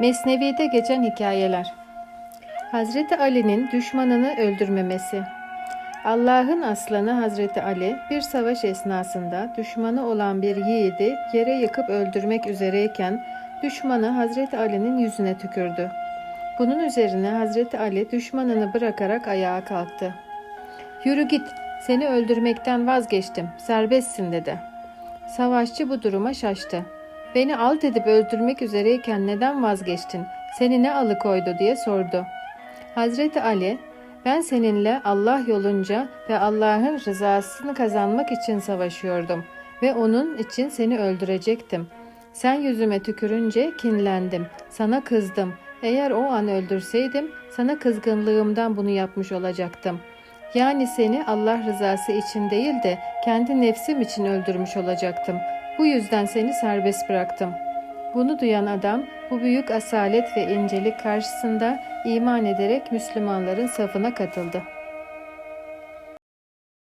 Mesnevi'de geçen hikayeler. Hazreti Ali'nin düşmanını öldürmemesi. Allah'ın aslanı Hazreti Ali bir savaş esnasında düşmanı olan bir yiğidi yere yıkıp öldürmek üzereyken düşmanı Hazreti Ali'nin yüzüne tükürdü. Bunun üzerine Hazreti Ali düşmanını bırakarak ayağa kalktı. Yürü git, seni öldürmekten vazgeçtim, serbestsin dedi. Savaşçı bu duruma şaştı. Beni alt edip öldürmek üzereyken neden vazgeçtin? Seni ne alıkoydu diye sordu. Hazreti Ali, ben seninle Allah yolunca ve Allah'ın rızasını kazanmak için savaşıyordum ve onun için seni öldürecektim. Sen yüzüme tükürünce kinlendim, sana kızdım. Eğer o an öldürseydim sana kızgınlığımdan bunu yapmış olacaktım. Yani seni Allah rızası için değil de kendi nefsim için öldürmüş olacaktım. Bu yüzden seni serbest bıraktım. Bunu duyan adam bu büyük asalet ve incelik karşısında iman ederek Müslümanların safına katıldı.